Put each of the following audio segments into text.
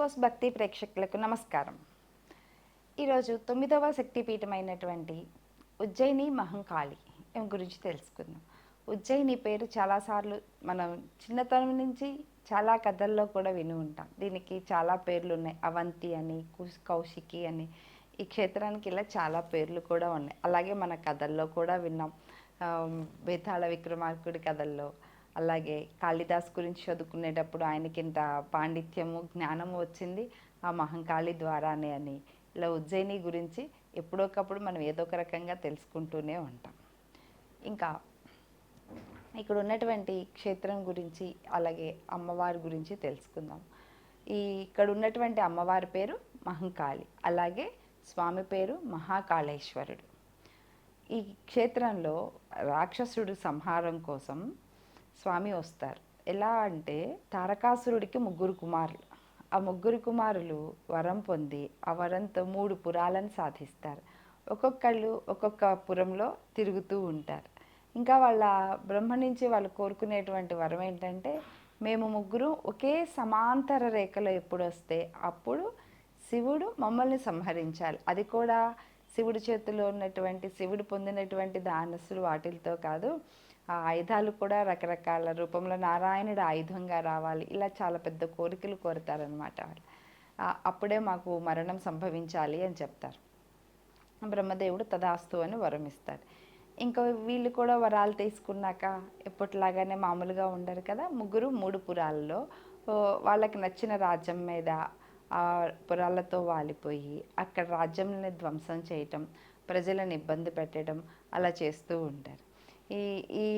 కోస్ భక్తి ప్రేక్షకులకు నమస్కారం. ఈరోజు తొమ్మిదవ శక్తిపీఠమైనటువంటి ఉజ్జయిని మహంకాళి ఈమె గురించి తెలుసుకుందాం. ఉజ్జయిని పేరు చాలాసార్లు మనం చిన్నతనం నుంచి చాలా కథల్లో కూడా విని ఉంటాం. దీనికి చాలా పేర్లు ఉన్నాయి అవంతి అని కుష్- కౌశికి అని ఈ క్షేత్రానికి ఇలా చాలా పేర్లు కూడా ఉన్నాయి. అలాగే మన కథల్లో కూడా విన్నాం. ఆ, బేతాళ విక్రమార్కుడి కథల్లో అలాగే కాళిదాస్ గురించి చదువుకునేటప్పుడు ఆయనకి ఇంత పాండిత్యము జ్ఞానము వచ్చింది. ఆ మహంకాళి ద్వారానే అని. ఇలా ఉజ్జయిని గురించి ఎప్పుడొకప్పుడు మనం ఏదో ఒక రకంగా తెలుసుకుంటూనే ఉంటాం. ఇంకా ఇక్కడ ఉన్నటువంటి క్షేత్రం గురించి అలాగే అమ్మవారి గురించి తెలుసుకుందాం. ఈ ఇక్కడ ఉన్నటువంటి అమ్మవారి పేరు మహంకాళి. అలాగే స్వామి పేరు మహాకాళేశ్వరుడు. ఈ క్షేత్రంలో రాక్షసుడు సంహారం కోసం స్వామి వస్తారు. ఎలా అంటే తారకాసురుడికి ముగ్గురు కుమారులు. ఆ ముగ్గురు కుమారులు వరం పొంది ఆ వరంతో మూడు పురాలను సాధిస్తారు. ఒక్కొక్కళ్ళు ఒక్కొక్క పురంలో తిరుగుతూ ఉంటారు. ఇంకా వాళ్ళ బ్రహ్మ నుంచి వాళ్ళు కోరుకునేటువంటి వరం ఏంటంటే మేము ముగ్గురు ఒకే సమాంతర రేఖలో ఎప్పుడు వస్తే అప్పుడు శివుడు మమ్మల్ని సంహరించాలి. అది కూడా శివుడి చేతిలో ఉన్నటువంటి శివుడు పొందినటువంటి దానసులు వాటిలతో కాదు. ఆ ఆయుధాలు కూడా రకరకాల రూపంలో నారాయణుడు ఆయుధంగా రావాలి. ఇలా చాలా పెద్ద కోరికలు కోరుతారనమాట వాళ్ళు. అప్పుడే మాకు మరణం సంభవించాలి అని చెప్తారు. బ్రహ్మదేవుడు తదాస్తు అని వరం ఇస్తారు. ఇంకా వీళ్ళు కూడా వరాలు తీసుకున్నాక ఎప్పటిలాగానే మామూలుగా ఉండరు కదా. ముగ్గురు మూడు పురాల్లో వాళ్ళకి నచ్చిన రాజ్యం మీద ఆ పురాలతో వాలిపోయి అక్కడ రాజ్యంని ధ్వంసం చేయటం ప్రజలను ఇబ్బంది పెట్టడం అలా చేస్తూ ఉంటారు. ఈ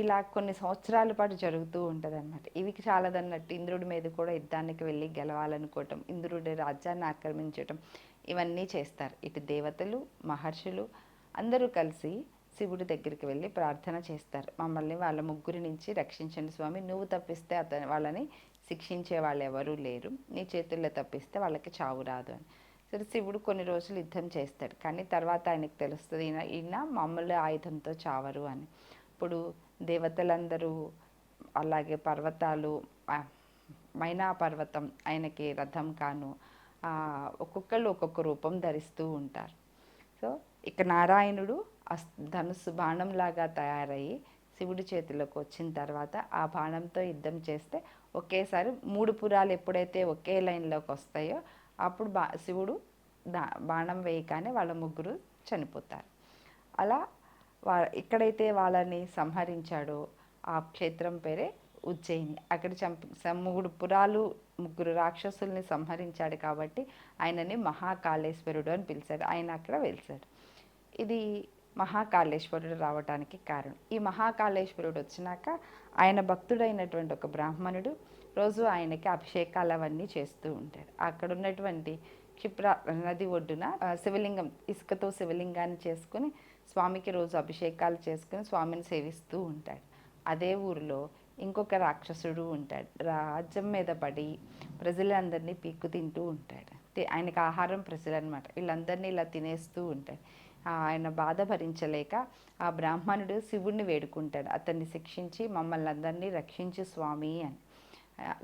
ఇలా కొన్ని సంవత్సరాల పాటు జరుగుతూ ఉంటుంది అనమాట ఇవి చాలదన్నట్టు ఇంద్రుడి మీద కూడా యుద్ధానికి వెళ్ళి గెలవాలనుకోవటం ఇంద్రుడి రాజ్యాన్ని ఆక్రమించటం ఇవన్నీ చేస్తారు. ఇటు దేవతలు మహర్షులు అందరూ కలిసి శివుడి దగ్గరికి వెళ్ళి ప్రార్థన చేస్తారు. మమ్మల్ని వాళ్ళ ముగ్గురి నుంచి రక్షించండి స్వామి. నువ్వు తప్పిస్తే అతని వాళ్ళని శిక్షించే వాళ్ళు ఎవరూ లేరు. నీ చేతుల్లో తప్పిస్తే వాళ్ళకి చావు రాదు అని. సరే శివుడు కొన్ని రోజులు యుద్ధం చేస్తాడు. కానీ తర్వాత ఆయనకు తెలుస్తుంది ఈయన ఈయన మామూలు ఆయుధంతో చావరు అని. ఇప్పుడు దేవతలందరూ అలాగే పర్వతాలు మైనా పర్వతం ఆయనకి రథం కాను ఒక్కొక్కళ్ళు ఒక్కొక్క రూపం ధరిస్తూ ఉంటారు. సో ఇక నారాయణుడు అస్ ధనుస్సు బాణంలాగా తయారయ్యి శివుడి చేతిలోకి వచ్చిన తర్వాత ఆ బాణంతో యుద్ధం చేస్తే ఒకేసారి మూడు పురాలు ఎప్పుడైతే ఒకే లైన్లోకి వస్తాయో అప్పుడు బా శివుడు దా బాణం వేయగానే వాళ్ళ ముగ్గురు చనిపోతారు. అలా వా ఎక్కడైతే వాళ్ళని సంహరించాడో ఆ క్షేత్రం పేరే ఉజ్జయిని. అక్కడ చంపి మూడు పురాలు ముగ్గురు రాక్షసుల్ని సంహరించాడు కాబట్టి ఆయనని మహాకాళేశ్వరుడు అని పిలిచాడు ఆయన అక్కడ వెలిసాడు ఇది మహాకాళేశ్వరుడు రావడానికి కారణం. ఈ మహాకాళేశ్వరుడు వచ్చినాక ఆయన భక్తుడైనటువంటి ఒక బ్రాహ్మణుడు రోజు ఆయనకి అభిషేకాలు అవన్నీ చేస్తూ ఉంటాడు. అక్కడ ఉన్నటువంటి క్షిప్ర నది ఒడ్డున శివలింగం ఇసుకతో శివలింగాన్ని చేసుకుని స్వామికి రోజు అభిషేకాలు చేసుకుని స్వామిని సేవిస్తూ ఉంటాడు. అదే ఊరిలో ఇంకొక రాక్షసుడు ఉంటాడు. రాజ్యం మీద పడి ప్రజలందరినీ పీక్కు తింటూ ఉంటాడు. ఆయనకు ఆహారం ప్రజలన్నమాట. వీళ్ళందరినీ ఇలా తినేస్తూ ఉంటాడు. ఆయన బాధ భరించలేక ఆ బ్రాహ్మణుడు శివుణ్ణి వేడుకుంటాడు. అతన్ని శిక్షించి మమ్మల్ని అందరినీ రక్షించు స్వామి అని.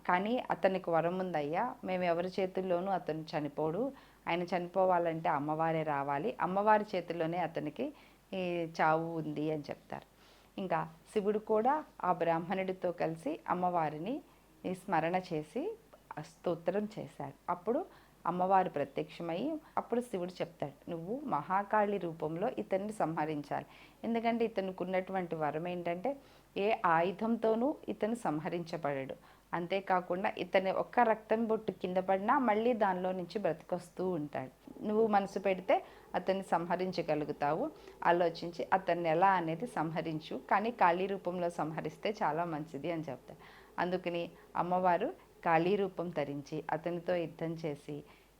కానీ అతనికి వరం ఉందయ్యా మేము ఎవరి చేతుల్లోనూ అతను చనిపోడు. ఆయన చనిపోవాలంటే అమ్మవారే రావాలి. అమ్మవారి చేతిలోనే అతనికి ఈ చావు ఉంది అని చెప్తారు. ఇంకా శివుడు కూడా ఆ బ్రాహ్మణుడితో కలిసి అమ్మవారిని స్మరణ చేసి స్తోత్రం చేశాడు అప్పుడు అమ్మవారు ప్రత్యక్షమై అప్పుడు శివుడు చెప్తాడు నువ్వు మహాకాళి రూపంలో ఇతన్ని సంహరించాలి. ఎందుకంటే ఇతనికి ఉన్నటువంటి వరం ఏంటంటే ఏ ఆయుధంతోనూ ఇతను సంహరించబడడు. అంతేకాకుండా ఇతని ఒక్క రక్తం బొట్టు కింద పడినా మళ్ళీ దానిలో నుంచి బ్రతికొస్తూ ఉంటాడు. నువ్వు మనసు పెడితే అతన్ని సంహరించగలుగుతావు. ఆలోచించి అతన్ని ఎలా అనేది సంహరించు. కానీ ఖాళీ రూపంలో సంహరిస్తే చాలా మంచిది అని చెప్తారు అందుకని అమ్మవారు ఖాళీ రూపం ధరించి అతనితో యుద్ధం చేసి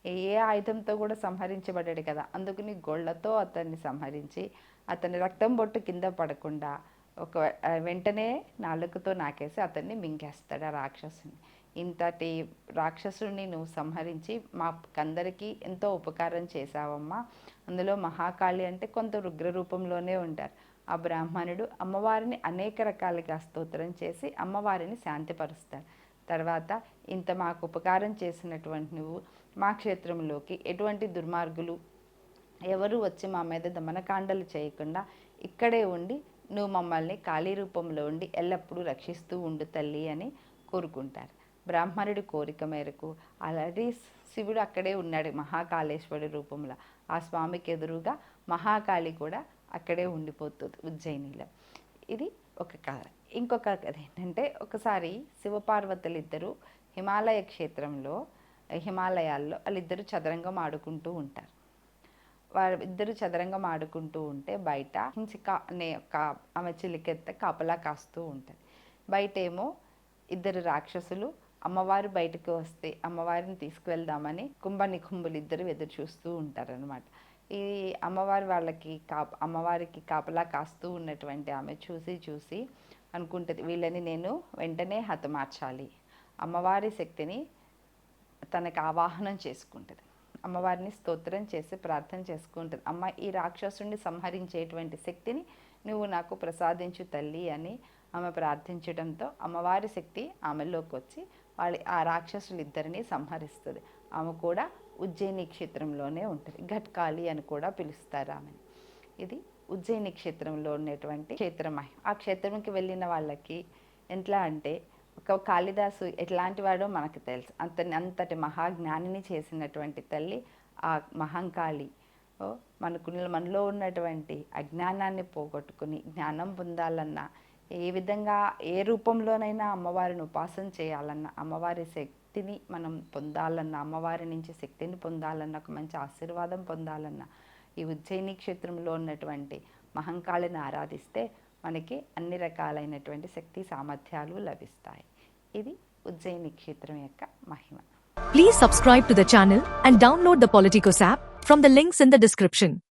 ఏ ఆయుధంతో కూడా సంహరించబడ్డాడు కదా. అందుకని గోళ్ళతో అతన్ని సంహరించి అతని రక్తం బొట్టు కింద పడకుండా ఒక వెంటనే నాలుకతో నాకేసి అతన్ని మింగేస్తాడు ఆ రాక్షసుని. ఇంతటి రాక్షసుని నువ్వు సంహరించి మాకందరికీ ఎంతో ఉపకారం చేశావమ్మా. అందులో మహాకాళి అంటే కొంత రుగ్ర రూపంలోనే ఉంటారు. ఆ బ్రాహ్మణుడు అమ్మవారిని అనేక రకాలుగా స్తోత్రం చేసి అమ్మవారిని శాంతిపరుస్తాడు. తర్వాత ఇంత మాకు ఉపకారం చేసినటువంటి నువ్వు మా క్షేత్రంలోకి ఎటువంటి దుర్మార్గులు ఎవరు వచ్చి మా మీద దమనకాండలు చేయకుండా ఇక్కడే ఉండి నువ్వు మమ్మల్ని ఖాళీ రూపంలో ఉండి ఎల్లప్పుడూ రక్షిస్తూ ఉండు తల్లి అని కోరుకుంటారు. బ్రాహ్మణుడి కోరిక మేరకు ఆల్రెడీ శివుడు అక్కడే ఉన్నాడు మహాకాళేశ్వరుడి రూపంలో. ఆ స్వామికి ఎదురుగా మహాకాళి కూడా అక్కడే ఉండిపోతుంది ఉజ్జయినిలో. ఇది ఒక కథ. ఇంకొక కథ ఏంటంటే ఒకసారి శివపార్వతులు ఇద్దరు హిమాలయ క్షేత్రంలో హిమాలయాల్లో వాళ్ళిద్దరూ చదరంగం ఆడుకుంటూ ఉంటారు. వారు ఇద్దరు చదరంగం ఆడుకుంటూ ఉంటే బయట హింసిక అనే ఒక ఆమె చిలికెత్త కాపలా కాస్తూ ఉంటుంది. బయట ఏమో ఇద్దరు రాక్షసులు అమ్మవారు బయటకు వస్తే అమ్మవారిని తీసుకువెళ్దామని కుంభ కుంభులు ఇద్దరు ఎదురు చూస్తూ ఉంటారనమాట ఈ అమ్మవారి వాళ్ళకి కా అమ్మవారికి కాపలా కాస్తూ ఉన్నటువంటి ఆమె చూసి చూసి అనుకుంటుంది వీళ్ళని నేను వెంటనే హతమార్చాలి. అమ్మవారి శక్తిని తనకు ఆవాహనం చేసుకుంటుంది. అమ్మవారిని స్తోత్రం చేసి ప్రార్థన చేసుకుంటుంది. అమ్మ ఈ రాక్షసుని సంహరించేటువంటి శక్తిని నువ్వు నాకు ప్రసాదించు తల్లి అని ఆమె ప్రార్థించడంతో అమ్మవారి శక్తి ఆమెలోకి వచ్చి వాళ్ళ ఆ రాక్షసులు ఇద్దరిని సంహరిస్తుంది. ఆమె కూడా ఉజ్జయిని క్షేత్రంలోనే ఉంటుంది. ఘట్కాళి అని కూడా పిలుస్తారు ఆమెని. ఇది ఉజ్జయిని క్షేత్రంలో ఉన్నటువంటి క్షేత్రమై ఆ క్షేత్రంకి వెళ్ళిన వాళ్ళకి ఎట్లా అంటే కాళిదాసు ఎట్లాంటి వాడో మనకు తెలుసు. అంత అంతటి మహాజ్ఞానిని చేసినటువంటి తల్లి ఆ మహంకాళి. ఓ మనకు మనలో ఉన్నటువంటి అజ్ఞానాన్ని పోగొట్టుకుని జ్ఞానం పొందాలన్నా ఏ విధంగా ఏ రూపంలోనైనా అమ్మవారిని ఉపాసన చేయాలన్నా అమ్మవారి శక్తిని మనం పొందాలన్నా అమ్మవారి నుంచి శక్తిని పొందాలన్నా ఒక మంచి ఆశీర్వాదం పొందాలన్నా ఈ ఉజ్జయిని క్షేత్రంలో ఉన్నటువంటి మహంకాళిని ఆరాధిస్తే మనకి అన్ని రకాలైనటువంటి శక్తి సామర్థ్యాలు లభిస్తాయి. ఇది ఉజ్జయిని క్షేత్రం యొక్క మహిమ Please subscribe to the channel and download the Politicos app from the links in the description.